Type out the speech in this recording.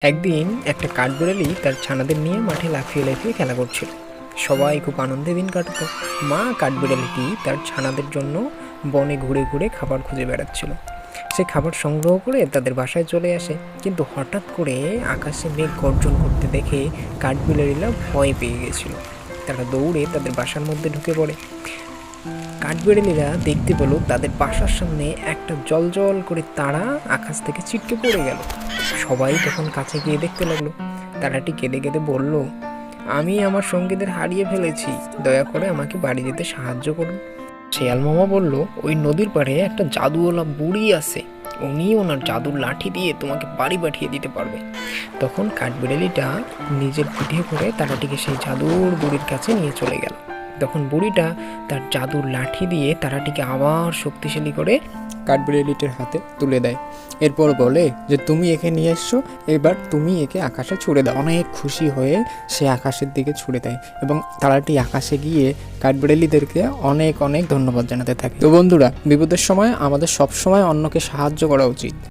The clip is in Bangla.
একদিন একটা কাঠবিড়ালি তার ছানাদের নিয়ে মাঠে লাফিয়ে লাফিয়ে খেলা করছিল। সবাই খুব আনন্দে দিন কাটতো। মা কাঠবিড়ালিটি তার ছানাদের জন্য বনে ঘুরে ঘুরে খাবার খুঁজে বেড়াচ্ছিল। সে খাবার সংগ্রহ করে তাদের বাসায় চলে আসে। কিন্তু হঠাৎ করে আকাশে মেঘ গর্জন করতে দেখে কাঠবিড়ালিরা ভয় পেয়ে গেছিল। তারা দৌড়ে তাদের বাসার মধ্যে ঢুকে পড়ে। কাঠবিড়ালিরা দেখতে পেল তাদের বাসার সামনে একটা জলজল করে তারা আকাশ থেকে ছিটকে পড়ে গেল। সবাই তখন কাছে গিয়ে দেখতে লাগল। তারাটি কেঁদে কেঁদে বলল, আমি আমার সঙ্গীদের হারিয়ে ফেলেছি। দয়া করে আমাকে বাড়ি যেতে সাহায্য করুন। শেয়াল মামা বলল, ওই নদীর পাড়ে একটা জাদুওয়ালা বুড়ি আছে। উনি ওনার জাদুর লাঠি দিয়ে তোমাকে বাড়ি পাঠিয়ে দিতে পারবে। তখন কাঠবিড়ালিটা নিজের পিঠে করে তারাটিকে সেই জাদুর বুড়ির কাছে নিয়ে চলে গেল। তখন বুড়িটা তার জাদুর লাঠি দিয়ে তারাটিকে আবার শক্তিশালী করে কাঠবিড়ালিটির হাতে তুলে দেয়। এরপর বলে যে, তুমি একে নিয়ে এসছো, এবার তুমি একে আকাশে ছুড়ে দাও। অনেক খুশি হয়ে সে আকাশের দিকে ছুড়ে দেয় এবং তারাটি আকাশে গিয়ে কাঠবিড়ালিদেরকে অনেক অনেক ধন্যবাদ জানাতে থাকে। তো বন্ধুরা, বিপদের সময় আমাদের সব সময় অন্যকে সাহায্য করা উচিত।